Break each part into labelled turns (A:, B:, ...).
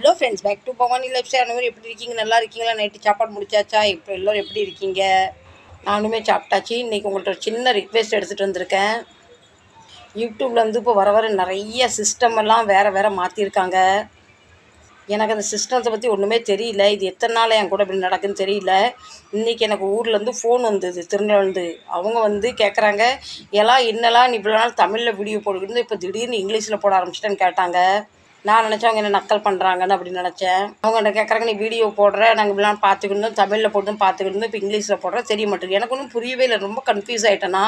A: hello friends back to Bhavani lifestyle அனைவரும் எப்படி இருக்கீங்க நல்லா இருக்கீங்களா நைட்டு சாப்பாடு முடிச்சாச்சா இப்போ எல்லோரும் எப்படி இருக்கீங்க நானும் சாப்பிட்டாச்சு இன்றைக்கி உங்கள்கிட்ட ஒரு சின்ன ரிக்வெஸ்ட் எடுத்துகிட்டு வந்திருக்கேன் யூடியூப்பில் வந்து இப்போ வர வர நிறைய சிஸ்டம் எல்லாம் வேறு வேறு மாற்றிருக்காங்க எனக்கு அந்த சிஸ்டத்தை பற்றி ஒன்றுமே தெரியல இது எத்தனை நாள் என் கூட இப்படி நடக்குன்னு தெரியல இன்றைக்கி எனக்கு ஊர்லேருந்து ஃபோன் வந்தது திருநெல்வேலந்து அவங்க வந்து கேட்குறாங்க எல்லாம் என்னெல்லாம் இவ்வளோ நாள் தமிழில் வீடியோ போட்டுக்கிட்டு இப்போ திடீர்னு இங்கிலீஷில் போட ஆரம்பிச்சிட்டேன்னு கேட்டாங்க நான் நினச்சேன் அவங்க என்ன நக்கல் பண்ணுறாங்கன்னு அப்படின்னு நினச்சேன் என்ன கேட்குறாங்க நீ வீடியோ போடுற நாங்கள் இப்படிலாம் பார்த்துக்கணும் தமிழில் போட்டும் பார்த்துக்கணும் இப்போ இங்கிலீஷில் போடுற தெரிய மாட்டேங்குது எனக்கு ஒன்றும் புரியவே இல்லை ரொம்ப கன்ஃபியூஸ் ஆகிட்டேன்னா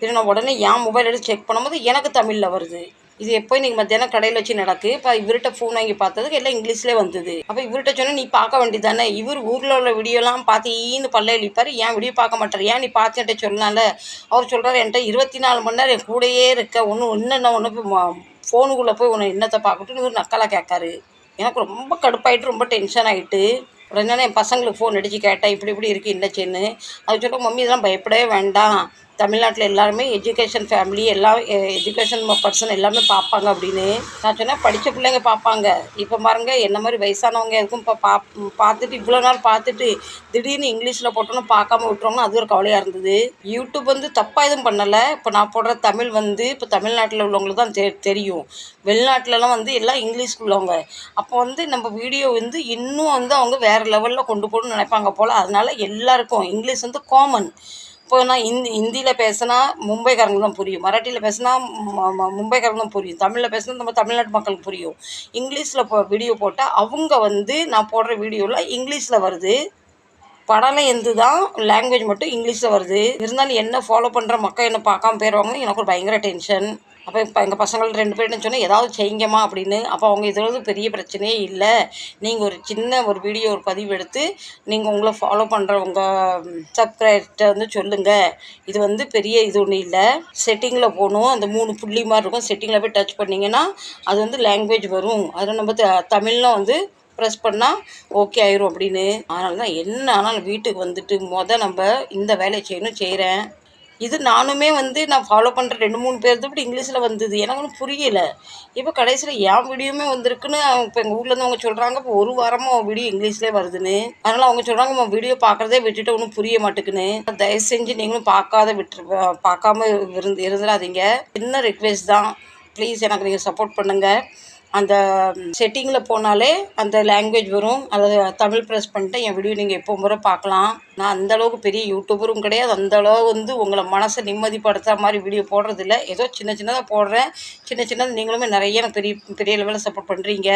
A: இது நான் உடனே என் மொபைல் எடுத்து செக் பண்ணும்போது எனக்கு தமிழில் வருது இது எப்போ இன்றைக்கி மத்தியானம் கடையில் வச்சு நடக்கு இப்போ இவர்கிட்ட ஃபோன் வாங்கி பார்த்ததுக்கு எல்லாம் இங்கிலீஷ்லேயே வந்தது அப்போ இவர்கிட்ட சொன்னால் நீ பார்க்க வேண்டியது தானே இவர் ஊரில் உள்ள வீடியோலாம் பார்த்து ஈன்னு பல்ல எழுப்பார் ஏன் வீடியோ பார்க்க மாட்டார் ஏன் நீ பார்த்து என்கிட்ட சொல்லலாம்ல அவர் சொல்கிறார் என்கிட்ட இருபத்தி நாலு மணி நேரம் என் கூடையே இருக்க ஒன்று ஒன்று என்ன ஒன்று ஃபோனுக்குள்ளே போய் உன்னை என்னத்தை பார்க்கட்டும் இவர் நக்கலாக கேட்காரு எனக்கு ரொம்ப கடுப்பாயிட்டு ரொம்ப டென்ஷன் ஆகிட்டு உடனே என் பசங்களுக்கு ஃபோன் அடித்து கேட்டேன் இப்படி இப்படி இருக்குது இன்னச்சேன்னு அது சொல்ல மம்மி இதெல்லாம் பயப்படவே வேண்டாம் தமிழ்நாட்டில் எல்லாருமே எஜுகேஷன் ஃபேமிலி எல்லா எஜுகேஷன் பர்சன் எல்லாமே பார்ப்பாங்க அப்படின்னு நான் சொன்னேன் படித்த பிள்ளைங்க பார்ப்பாங்க இப்போ பாருங்க என்ன மாதிரி வயசானவங்க இருக்கும் இப்போ பா பார்த்துட்டு இவ்வளோ நாள் பார்த்துட்டு திடீர்னு இங்கிலீஷில் போட்டோன்னு பார்க்காம விட்டுறோம்னு அது ஒரு கவலையாக இருந்தது யூடியூப் வந்து தப்பாக எதுவும் பண்ணலை இப்போ நான் போடுற தமிழ் வந்து இப்போ தமிழ்நாட்டில் உள்ளவங்களுக்கு தான் தெ தெரியும் வெளிநாட்டிலலாம் வந்து எல்லாம் இங்கிலீஷ்க்கு உள்ளவங்க அப்போ வந்து நம்ம வீடியோ வந்து இன்னும் வந்து அவங்க வேறு லெவலில் கொண்டு போகணும்னு நினைப்பாங்க போல் அதனால் எல்லாருக்கும் இங்கிலீஷ் வந்து காமன் இப்போ நான் ஹிந்தி ஹிந்தியில் பேசுனா மும்பைக்காரங்களுக்கு தான் புரியும் மராட்டியில் பேசினா மும்பைக்காரங்க தான் புரியும் தமிழில் பேசுனா நம்ம தமிழ்நாட்டு மக்களுக்கு புரியும் இங்கிலீஷில் இப்போ வீடியோ போட்டால் அவங்க வந்து நான் போடுற வீடியோவில் இங்கிலீஷில் வருது படலை எந்து தான் லாங்குவேஜ் மட்டும் இங்கிலீஷில் வருது இருந்தாலும் என்ன ஃபாலோ பண்ணுற மக்கள் என்ன பார்க்காம போயிடுவாங்க எனக்கு ஒரு பயங்கர டென்ஷன் அப்போ இப்போ எங்கள் பசங்கள் ரெண்டு பேர்னு சொன்னால் ஏதாவது செய்யுங்கம்மா அப்படின்னு அப்போ அவங்க இதில் பெரிய பிரச்சனையே இல்லை நீங்கள் ஒரு சின்ன ஒரு வீடியோ ஒரு பதிவு எடுத்து நீங்கள் உங்களை ஃபாலோ பண்ணுறவங்க உங்கள் வந்து சொல்லுங்கள் இது வந்து பெரிய இது ஒன்றும் இல்லை செட்டிங்கில் போகணும் அந்த மூணு புள்ளி மாதிரி இருக்கும் செட்டிங்கில் போய் டச் பண்ணிங்கன்னா அது வந்து லாங்குவேஜ் வரும் அதில் நம்ம தமிழ்லாம் வந்து ப்ரெஸ் பண்ணால் ஓகே ஆயிரும் அப்படின்னு அதனால தான் என்ன ஆனாலும் வீட்டுக்கு வந்துட்டு மொதல் நம்ம இந்த வேலையை செய்யணும் செய்கிறேன் இது நானுமே வந்து நான் ஃபாலோ பண்ணுற ரெண்டு மூணு பேர் தான் இங்கிலீஷில் வந்தது எனக்கு ஒன்றும் புரியலை இப்போ கடைசியில் என் வீடியோமே வந்திருக்குன்னு இப்போ எங்கள் ஊர்லேருந்து அவங்க சொல்கிறாங்க இப்போ ஒரு வாரமும் அவன் வீடியோ இங்கிலீஷ்லேயே வருதுன்னு அதனால் அவங்க சொல்கிறாங்க உன் வீடியோ பார்க்குறதே விட்டுட்டு ஒன்றும் புரிய மாட்டேக்குன்னு தயவு செஞ்சு நீங்களும் பார்க்காத விட்டு பார்க்காம இருந்து இருந்துடாதீங்க என்ன ரிக்வெஸ்ட் தான் ப்ளீஸ் எனக்கு நீங்கள் சப்போர்ட் பண்ணுங்கள் அந்த செட்டிங்கில் போனாலே அந்த லாங்குவேஜ் வரும் அதை தமிழ் ப்ரெஸ் பண்ணிட்டு என் வீடியோ நீங்கள் எப்போ முறை பார்க்கலாம் நான் அந்தளவுக்கு பெரிய யூடியூபரும் கிடையாது அந்தளவுக்கு வந்து உங்களை மனசை நிம்மதிப்படுத்துகிற மாதிரி வீடியோ போடுறதில்ல ஏதோ சின்ன சின்னதாக போடுறேன் சின்ன சின்னதாக நீங்களுமே நிறைய பெரிய பெரிய லெவலில் சப்போர்ட் பண்ணுறீங்க